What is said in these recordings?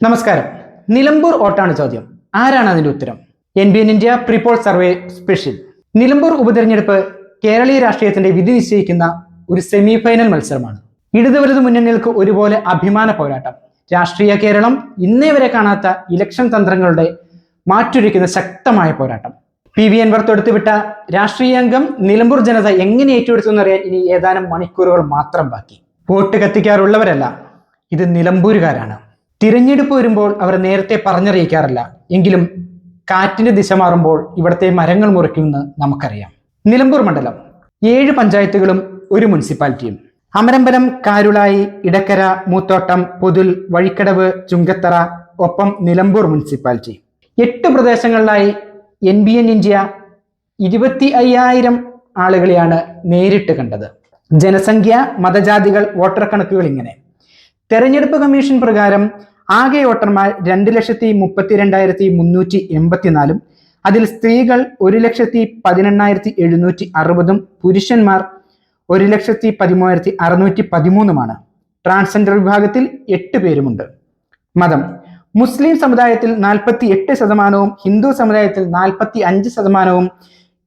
നമസ്കാരം. നിലമ്പൂർ ഓട്ടാണ് ചോദ്യം. ആരാണ് അതിന്റെ ഉത്തരം? N B N India pre poll survey special Nilambur ഉപതെരഞ്ഞെടുപ്പ് കേരളീയ രാഷ്ട്രീയത്തിന്റെ വിധി നിശ്ചയിക്കുന്ന ഒരു സെമി ഫൈനൽ മത്സരമാണ്. ഇടതു വലതു മുന്നണികൾക്ക് ഒരുപോലെ അഭിമാന പോരാട്ടം. രാഷ്ട്രീയ കേരളം ഇന്നേ വരെ കാണാത്ത ഇലക്ഷൻ തന്ത്രങ്ങളുടെ മാറ്റൊരുക്കുന്ന ശക്തമായ പോരാട്ടം. പി വി അൻവർ തൊടുത്തുവിട്ട രാഷ്ട്രീയ അംഗം നിലമ്പൂർ ജനത എങ്ങനെ ഏറ്റെടുത്തു എന്നറിയാൻ ഇനി ഏതാനും മണിക്കൂറുകൾ മാത്രം ബാക്കി. വോട്ട് കത്തിക്കാറുള്ളവരല്ല ഇത് നിലമ്പൂരുകാരാണ്. തിരഞ്ഞെടുപ്പ് വരുമ്പോൾ അവർ നേരത്തെ പറഞ്ഞറിയിക്കാറില്ല. എങ്കിലും കാറ്റിന്റെ ദിശ മാറുമ്പോൾ ഇവിടുത്തെ മരങ്ങൾ മുറിക്കുമെന്ന് നമുക്കറിയാം. നിലമ്പൂർ മണ്ഡലം. ഏഴ് പഞ്ചായത്തുകളും ഒരു മുനിസിപ്പാലിറ്റിയും. അമരമ്പലം കാരുളായി ഇടക്കര മൂത്തോട്ടം പൊതുൽ വഴിക്കടവ് ചുങ്കത്തറ ഒപ്പം നിലമ്പൂർ മുനിസിപ്പാലിറ്റി. എട്ട് പ്രദേശങ്ങളിലായി എൻ ബി എൻ ഇന്ത്യ ഇരുപത്തി അയ്യായിരം ആളുകളെയാണ് നേരിട്ട് കണ്ടത്. ജനസംഖ്യ മതജാതികൾ വോട്ടർ കണക്കുകൾ ഇങ്ങനെ. തെരഞ്ഞെടുപ്പ് കമ്മീഷൻ പ്രകാരം ആകെ വോട്ടർമാർ രണ്ട് ലക്ഷത്തി മുപ്പത്തി രണ്ടായിരത്തി മുന്നൂറ്റി എൺപത്തിനാലും അതിൽ സ്ത്രീകൾ ഒരു ലക്ഷത്തി പതിനെണ്ണായിരത്തി എഴുന്നൂറ്റി അറുപതും പുരുഷന്മാർ ഒരു ലക്ഷത്തി പതിമൂവായിരത്തി അറുന്നൂറ്റി പതിമൂന്നുമാണ്. ട്രാൻസ്ജെൻഡർ വിഭാഗത്തിൽ എട്ട് പേരുമുണ്ട്. മതം. മുസ്ലിം സമുദായത്തിൽ നാൽപ്പത്തി എട്ട് ശതമാനവും ഹിന്ദു സമുദായത്തിൽ നാൽപ്പത്തി അഞ്ച് ശതമാനവും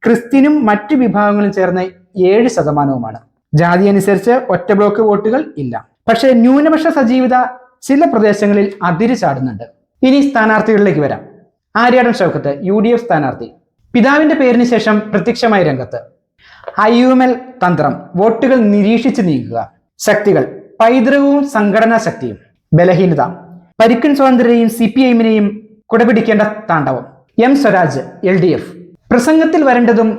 ക്രിസ്ത്യനും മറ്റു വിഭാഗങ്ങളും ചേർന്ന് ഏഴ് ശതമാനവുമാണ്. ജാതി അനുസരിച്ച് ഒറ്റ ബ്ലോക്ക് വോട്ടുകൾ ഇല്ല. പക്ഷേ ന്യൂനപക്ഷ സജീവത ചില പ്രദേശങ്ങളിൽ അതിര് ചാടുന്നുണ്ട്. ഇനി സ്ഥാനാർത്ഥികളിലേക്ക് വരാം. Aryadan Shoukath U D F സ്ഥാനാർത്ഥി. പിതാവിന്റെ പേരിന് ശേഷം പ്രത്യക്ഷമായ രംഗത്ത്. ഐ യു എം എൽ തന്ത്രം വോട്ടുകൾ നിരീക്ഷിച്ച് നീക്കുക ശക്തികൾ പൈതൃകവും സംഘടനാ ശക്തിയും. ബലഹീനത പരിക്കൻ സ്വാതന്ത്ര്യയും സി പി ഐമിനെയും കുടപിടിക്കേണ്ട താണ്ഡവം. M Swaraj L D F. പ്രസംഗത്തിൽ വരേണ്ടതും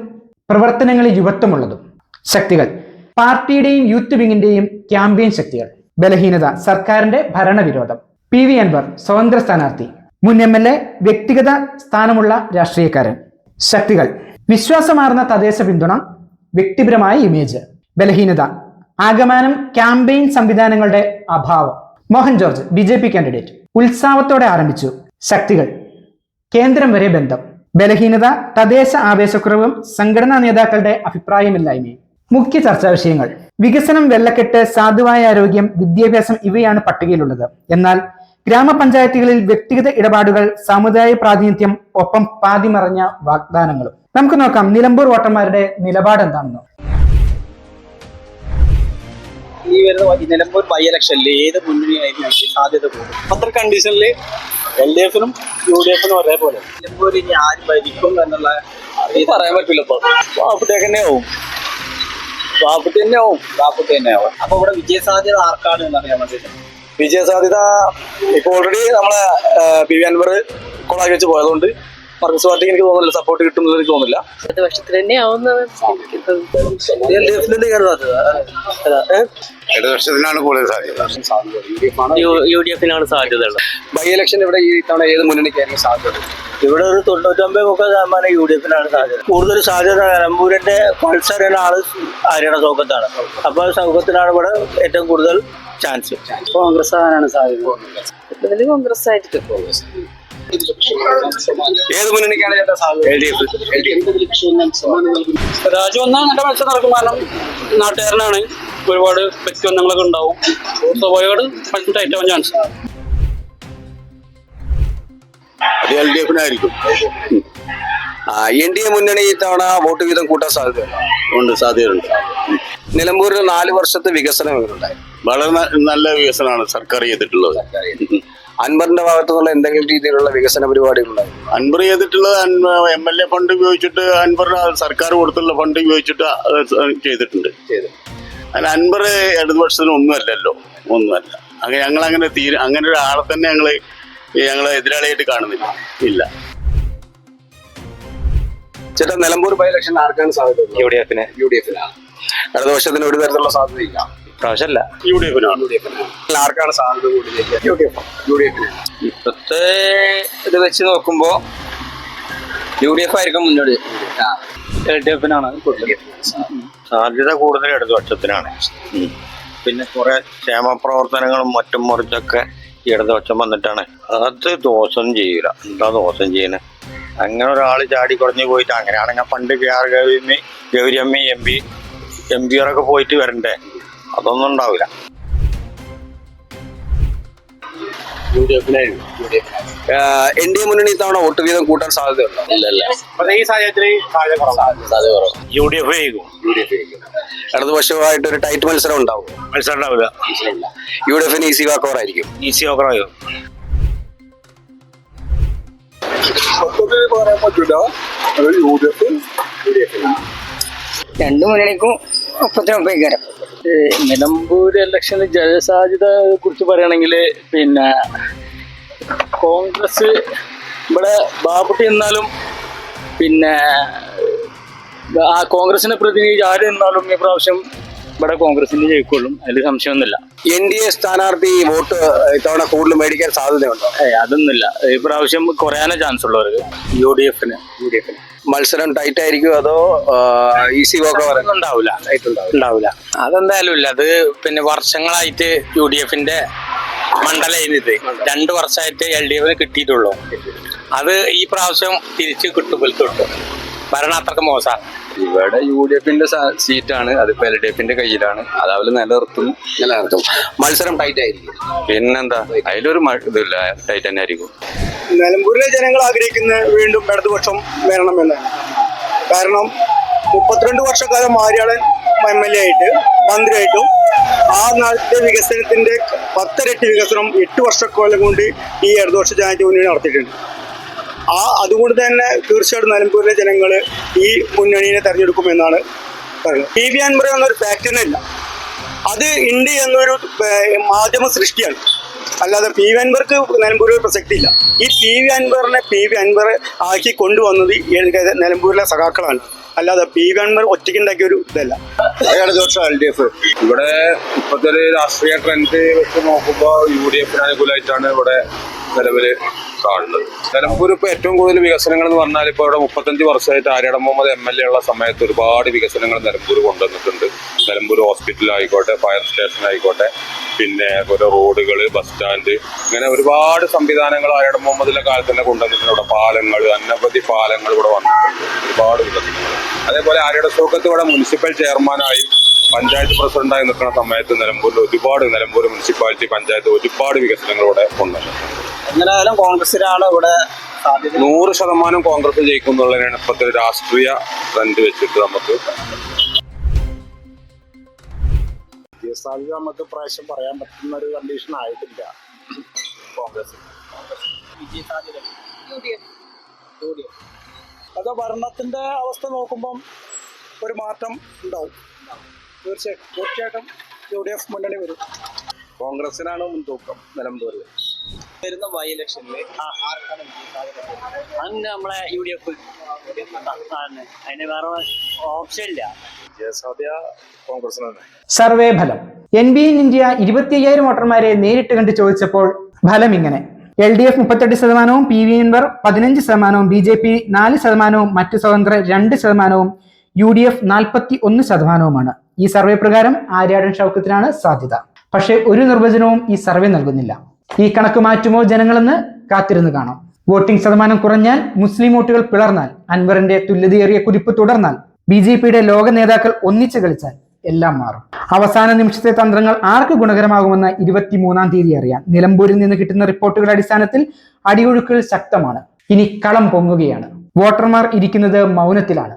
പ്രവർത്തനങ്ങളിൽ യുവത്വമുള്ളതും. ശക്തികൾ പാർട്ടിയുടെയും യൂത്ത് വിങ്ങിന്റെയും ക്യാമ്പയിൻ ശക്തികൾ. ബലഹീനത സർക്കാരിന്റെ ഭരണവിരോധം. പി വി അൻവർ സ്വതന്ത്ര സ്ഥാനാർത്ഥി. മുൻ എം എൽ എ വ്യക്തിഗത സ്ഥാനമുള്ള രാഷ്ട്രീയക്കാരൻ. ശക്തികൾ. വിശ്വാസമാർന്ന തദ്ദേശ പിന്തുണ വ്യക്തിപരമായ ഇമേജ് ബലഹീനത. ആഗമനം ക്യാമ്പയിൻ സംവിധാനങ്ങളുടെ അഭാവം. Mohan George B J P candidate. ഉത്സാഹത്തോടെ ആരംഭിച്ചു. ശക്തികൾ. കേന്ദ്രം വരെ ബന്ധം. ബലഹീനത തദ്ദേശ ആവേശക്കുറവും സംഘടനാ നേതാക്കളുടെ അഭിപ്രായമില്ലായ്മയും. മുഖ്യ ചർച്ചാ വിഷയങ്ങൾ. വികസനം വെള്ളക്കെട്ട് സാധുവായ ആരോഗ്യം വിദ്യാഭ്യാസം ഇവയാണ് പട്ടികയിലുള്ളത്. എന്നാൽ ഗ്രാമപഞ്ചായത്തുകളിൽ വ്യക്തിഗത ഇടപാടുകൾ സമുദായ പ്രാതിനിധ്യം ഒപ്പം പാതിമറഞ്ഞ വാഗ്ദാനങ്ങളും. നമുക്ക് നോക്കാം നിലമ്പൂർ വോട്ടർമാരുടെ നിലപാട് എന്താണെന്ന് ഈ വരുന്ന നിലമ്പൂർ ബൈ ഇലക്ഷനിൽ ഏത് മുന്നണിയായിരിക്കും സാധ്യത കൂടും? അത്ര കണ്ടീഷനിൽ എൽ ഡി എഫിനും യു ഡി എഫിനും ഒരേപോലെ. നിലമ്പൂർ ഇനി ആര് ഭരിക്കും എന്നുള്ള പറയാൻ പറ്റില്ല ഇപ്പൊ. വാപ്പുട്ടിയൊക്കെ തന്നെ ആവും. വാപ്പുട്ടി തന്നെ ആവും നാൽപ്പത്തി തന്നെ ആവും. അപ്പൊ ഇവിടെ വിജയ സാധ്യത ആർക്കാണ് എന്ന് അറിയാൻ വേണ്ടിയിട്ട്? വിജയ സാധ്യത ഇപ്പൊ ഓൾറെഡി നമ്മളെ പി വി അൻവർ കൊളാക്കി വെച്ച് പോയതുകൊണ്ട് മർക്കസ് പാർട്ടിക്ക് എനിക്ക് തോന്നുന്നില്ല സപ്പോർട്ട് കിട്ടുമെന്ന് എനിക്ക് തോന്നുന്നില്ല. തന്നെ കൂടുതൽ സാധ്യത. യു ഡി എഫിനാണ് സാധ്യത ബൈ ഇലക്ഷൻ ഇവിടെ ഈ തവണ ഏത് മുന്നണിക്കായിരിക്കും സാധ്യത ഇവിടെ ഒരു തൊണ്ണൂറ്റൊമ്പത് മുപ്പത് ശതമാനം യു ഡി എഫിനാണ് സാധ്യത. കൂടുതൽ സാധ്യത നിലമ്പൂരിന്റെ പൾസർ എന്ന ആൾ ആര്യയുടെ സൗഖ്യത്താണ് അപ്പൊ സൗഖ്യത്തിനാണ് ഇവിടെ ഏറ്റവും കൂടുതൽ ചാൻസ് കോൺഗ്രസ് ആകാനാണ് സാധ്യത കോൺഗ്രസ് ആയിരിക്കും ഏത് മുന്നണിക്കാണ് ചേട്ടാ സാധ്യത? L D F. L D F Raju വന്നാൽ നല്ല മത്സരം നടക്കും. കാരണം നാട്ടുകാരനാണ്. ഒരുപാട് വ്യക്തിബന്ധങ്ങളൊക്കെ ഉണ്ടാവും. സ്വാഭാവികമായിട്ട് മത്സരം ടൈറ്റ് ആവാൻ ചാൻസ് അത് എൽ ഡി എഫിനായിരിക്കും. എൻ ഡി എ മുന്നണി ഇത്തവണ വോട്ട് വീതം കൂട്ടാൻ സാധ്യത ഉണ്ട് സാധ്യതയുണ്ട്. നിലമ്പൂരിൽ നാല് വർഷത്തെ വികസനം ഇവരുണ്ടായി വളരെ നല്ല വികസനമാണ് സർക്കാർ ചെയ്തിട്ടുള്ളത്. അൻവറിന്റെ ഭാഗത്തു നിന്നുള്ള എന്തെങ്കിലും രീതിയിലുള്ള വികസന പരിപാടികളുണ്ടായി അൻവർ ചെയ്തിട്ടുള്ളത് എം എൽ എ ഫണ്ട് ഉപയോഗിച്ചിട്ട് അൻവർ സർക്കാർ കൊടുത്തുള്ള ഫണ്ട് ഉപയോഗിച്ചിട്ട് ചെയ്തിട്ടുണ്ട്. അതിന് അൻവർ ഇടതുപക്ഷത്തിന് ഒന്നുമല്ലല്ലോ. ഒന്നുമല്ല. അങ്ങനെ ഞങ്ങൾ അങ്ങനെ തീരെ അങ്ങനെ ഒരാളെ തന്നെ ഞങ്ങൾ ഞങ്ങളെ എതിരാളിയായിട്ട് കാണുന്നില്ല. ഇല്ല. ചേട്ടാ നിലമ്പൂർ ബൈ ഇലക്ഷൻ ആർക്കാണ് സാധ്യത യു ഡി എഫിന്. യു ഡി എഫിനാണ് ഇടതുപക്ഷത്തിന് ഒരു തരത്തിലുള്ള സാധ്യതയില്ല. പ്രാവശ്യമല്ല യു ഡി എഫിനാണ് ആർക്കാണ് സാധ്യത കൂടുതലേക്ക്? U D F U D എഫിന് ഇപ്പത്തെ ഇത് വെച്ച് നോക്കുമ്പോ യു ഡി എഫ് ആയിരിക്കും മുന്നോട്ട് എൽ ഡി എഫിനാണ് സാധ്യത കൂടുതൽ ഇടതുപക്ഷത്തിനാണ്. പിന്നെ കുറെ ക്ഷേമ പ്രവർത്തനങ്ങളും മറ്റും മറിച്ചൊക്കെ ഇടതുപക്ഷം വന്നിട്ടാണ്. അത് ദോഷം ചെയ്യില്ല എന്താ ദോഷം ചെയ്യുന്നത് അങ്ങനെ ഒരാൾ ചാടി കുറഞ്ഞു പോയിട്ട് അങ്ങനെയാണെങ്കിൽ പണ്ട് കെ ആർ ഗൗരിയമ്മി ഗൗരിയമ്മ എം പി എം പിയറൊക്കെ പോയിട്ട് വരണ്ടേ? അതൊന്നും ഉണ്ടാവില്ല. എൻ ഡി എ മുന്നണി ഇത്തവണ വോട്ട് വീതം കൂട്ടാൻ സാധ്യതയുണ്ടോ? ഈ സാഹചര്യത്തിൽ സാധ്യത കുറവ് യു ഡി എഫ് ജയിക്കും. ഇടതുപക്ഷമായിട്ട് ഒരു ടൈറ്റ് മത്സരം ഉണ്ടാവും. മത്സരം ഉണ്ടാവില്ല. യു ഡി എഫിന് ഈസി വാക്കോവർ ആയിരിക്കും. ഈസി പറയാൻ പറ്റൂല രണ്ടു മുന്നണിക്കും ഒപ്പത്തിനൊപ്പം നിലമ്പൂർ ഇലക്ഷന് ജയസാധ്യത കുറിച്ച് പറയുകയാണെങ്കിൽ പിന്നെ കോൺഗ്രസ് ഇവിടെ ബാബുട്ടി എന്നാലും പിന്നെ ആ കോൺഗ്രസിനെ പ്രതിനിധി ആര് നിന്നാലും ഈ പ്രാവശ്യം ഇവിടെ കോൺഗ്രസിന് ജയിക്കുള്ളൂ. അതിൽ സംശയമൊന്നുമില്ല. എൻ ഡി എ സ്ഥാനാർത്ഥി വോട്ട് ഇത്തവണ കൂടുതൽ മേടിക്കാൻ സാധ്യതയുണ്ടോ? ഏ അതൊന്നുമില്ല. ഈ പ്രാവശ്യം കുറയാനേ ചാൻസ് ഉള്ളവർക്ക് യു ഡി എഫിന്. യു ഡി എഫിന്. മത്സരം ടൈറ്റ് ആയിരിക്കും അതോ ഈസി വാക്കോവർ ഉണ്ടാവില്ല. ഉണ്ടാവില്ല അതെന്തായാലും ഇല്ല. അത് പിന്നെ വർഷങ്ങളായിട്ട് യു ഡി എഫിന്റെ മണ്ഡലം ഇത്. രണ്ട് വർഷമായിട്ട് എൽ ഡി എഫിന് കിട്ടിയിട്ടുള്ളൂ. അത് ഈ പ്രാവശ്യം തിരിച്ച് കിട്ടും കിട്ടും. ഭരണം അത്രയ്ക്ക് മോശം ഇവിടെ യു ഡി എഫിന്റെ സീറ്റാണ് അതിപ്പോ എൽ ഡി എഫിന്റെ കയ്യിലാണ്. അത് അവർ നിലനിർത്തും. നിലനിർത്തും. മത്സരം ടൈറ്റ് ആയിരിക്കും. പിന്നെന്താ? അതിലൊരു ഇതില്ല ടൈറ്റ് തന്നെ ആയിരിക്കും. നിലമ്പൂരിലെ ജനങ്ങൾ ആഗ്രഹിക്കുന്ന വീണ്ടും ഇടതുപക്ഷം വരണമെന്നാണ്. കാരണം മുപ്പത്തിരണ്ട് വർഷക്കാലം മാര്യാളൻ എം എൽ എ ആയിട്ട് മന്ത്രിയായിട്ടും ആ നാട്ടിലെ വികസനത്തിന്റെ പത്തരട്ടി വികസനം എട്ട് വർഷക്കാലം കൊണ്ട് ഈ ഇടതുപക്ഷ ജനാധിപത്യ മുന്നണി നടത്തിയിട്ടുണ്ട്. ആ അതുകൊണ്ട് തന്നെ തീർച്ചയായിട്ടും നിലമ്പൂരിലെ ജനങ്ങൾ ഈ മുന്നണിയെ തെരഞ്ഞെടുക്കുമെന്നാണ് പറയുന്നത്. പി വി അൻവർ എന്നൊരു ഫാക്ടറിനില്ല അത് ഉണ്ട് എന്നൊരു മാധ്യമ സൃഷ്ടിയാണ്. അല്ലാതെ പി വി അൻവർക്ക് നിലമ്പൂരിൽ പ്രസക്തി ഇല്ല. ഈ പി വി അൻവറിനെ പി വി അൻവർ ആക്കി കൊണ്ടുവന്നത് നിലമ്പൂരിലെ സഖാക്കളാണ്. അല്ലാതെ പി വി അൻവർ ഒറ്റയ്ക്കുണ്ടാക്കിയ ഒരു ഇതല്ല. L D. എഫ്. ഇവിടെ ഇപ്പോഴത്തെ ഒരു രാഷ്ട്രീയ ട്രെൻഡ് വെച്ച് നോക്കുമ്പോൾ യു ഡി എഫിന് അനുകൂലമായിട്ടാണ് ഇവിടെ നിലവിൽ കാണുന്നത്. നിലമ്പൂർ ഏറ്റവും കൂടുതൽ വികസനങ്ങൾ എന്ന് പറഞ്ഞാൽ ഇപ്പോൾ ഇവിടെ മുപ്പത്തഞ്ച് വർഷമായിട്ട് Aryadan Muhammad M L A ഉള്ള സമയത്ത് ഒരുപാട് വികസനങ്ങൾ നിലമ്പൂർ കൊണ്ടുവന്നിട്ടുണ്ട്. നിലമ്പൂർ ഹോസ്പിറ്റൽ ആയിക്കോട്ടെ ഫയർ സ്റ്റേഷൻ ആയിക്കോട്ടെ പിന്നെ ഓരോ റോഡുകൾ ബസ് സ്റ്റാൻഡ് ഇങ്ങനെ ഒരുപാട് സംവിധാനങ്ങൾ ആര്യാട മുഹമ്മദിന്റെ കാലത്ത് തന്നെ കൊണ്ടുവന്നിട്ടുണ്ട്. ഇവിടെ പാലങ്ങൾ അനവധി പാലങ്ങൾ ഇവിടെ വന്നിട്ടുണ്ട്. ഒരുപാട് വികസനങ്ങൾ. അതേപോലെ ആര്യട സൂക്കത്ത് ഇവിടെ മുനിസിപ്പൽ ചെയർമാനായി പഞ്ചായത്ത് പ്രസിഡന്റായി നിൽക്കുന്ന സമയത്ത് നിലമ്പൂരിൽ ഒരുപാട് നിലമ്പൂർ മുനിസിപ്പാലിറ്റി പഞ്ചായത്ത് ഒരുപാട് വികസനങ്ങളോടെ കൊണ്ടുവന്നിട്ടുണ്ട്. എങ്ങനെയായാലും കോൺഗ്രസിനാണ് ഇവിടെ സാധ്യത. നൂറ് ശതമാനം കോൺഗ്രസ് ജയിക്കും എന്നുള്ളതിനാണ് ഇപ്പോഴത്തെ ഒരു രാഷ്ട്രീയ ട്രെൻഡ് വെച്ചിട്ട് നമുക്ക് സാധ്യത നമുക്ക് പ്രാവശ്യം പറയാൻ പറ്റുന്ന ഒരു കണ്ടീഷൻ ആയിട്ടില്ല. കോൺഗ്രസ് അത് ഭരണത്തിന്റെ അവസ്ഥ നോക്കുമ്പം ഒരു മാറ്റം ഉണ്ടാവും. തീർച്ചയായിട്ടും. തീർച്ചയായിട്ടും യു ഡി എഫ് മുന്നണി വരും. കോൺഗ്രസിനാണ് മുൻതൂക്കം നിലമ്പൂരിൽ. വരുന്ന ബൈ ഇലക്ഷനിൽ അന്ന് നമ്മളെ യു ഡി എഫ് അതിന് വേറെ ഓപ്ഷൻ ഇല്ല. സർവേ ഫലം. എൻ ബി എൻ ഇന്ത്യ ഇരുപത്തി അയ്യായിരം വോട്ടർമാരെ നേരിട്ട് കണ്ട് ചോദിച്ചപ്പോൾ ഫലം ഇങ്ങനെ. എൽ ഡി എഫ് മുപ്പത്തെട്ട് ശതമാനവും പി വി എൻവർ പതിനഞ്ച് ശതമാനവും ബി ജെ പി നാല് ശതമാനവും മറ്റ് സ്വതന്ത്ര രണ്ട് ശതമാനവും യു ഡി എഫ് നാൽപ്പത്തി ഒന്ന് ശതമാനവുമാണ്. ഈ സർവേ പ്രകാരം ആര്യാടൻ ഷൗക്കത്തിനാണ് സാധ്യത. പക്ഷേ ഒരു നിർവചനവും ഈ സർവേ നൽകുന്നില്ല. ഈ കണക്ക് മാറ്റുമോ ജനങ്ങളെന്ന് കാത്തിരുന്ന് കാണാം. വോട്ടിംഗ് ശതമാനം കുറഞ്ഞാൽ മുസ്ലിം വോട്ടുകൾ പിളർന്നാൽ അൻവറിന്റെ തുല്യതയേറിയ കുതിപ്പ് തുടർന്നാൽ ബി ജെ പിയുടെ ലോക നേതാക്കൾ ഒന്നിച്ചു കളിച്ചാൽ എല്ലാം മാറും. അവസാന നിമിഷത്തെ തന്ത്രങ്ങൾ ആർക്ക് ഗുണകരമാകുമെന്ന് ഇരുപത്തിമൂന്നാം തീയതി അറിയാം. നിലമ്പൂരിൽ നിന്ന് കിട്ടുന്ന റിപ്പോർട്ടുകളുടെ അടിസ്ഥാനത്തിൽ അടിയൊഴുക്കുകൾ ശക്തമാണ്. ഇനി കളം പൊങ്ങുകയാണ്. വോട്ടർമാർ ഇരിക്കുന്നത് മൗനത്തിലാണ്.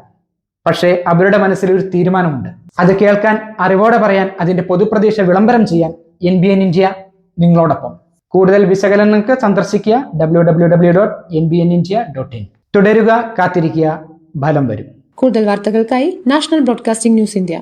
പക്ഷേ അവരുടെ മനസ്സിൽ ഒരു തീരുമാനമുണ്ട്. അത് കേൾക്കാൻ അറിവോടെ പറയാൻ അതിന്റെ പൊതുപ്രദേശ വിളംബരം ചെയ്യാൻ എൻ ബി എൻ ഇന്ത്യ നിങ്ങളോടൊപ്പം. കൂടുതൽ വിശകലനങ്ങൾക്ക് സന്ദർശിക്കുക W W W dot N B N India dot in തുടരുക കാത്തിരിക്കുക ഫലം വരും. കൂടുതൽ വാർത്തകൾക്കായി നാഷണൽ ബ്രോഡ്കാസ്റ്റിംഗ് ന്യൂസ് ഇന്ത്യ.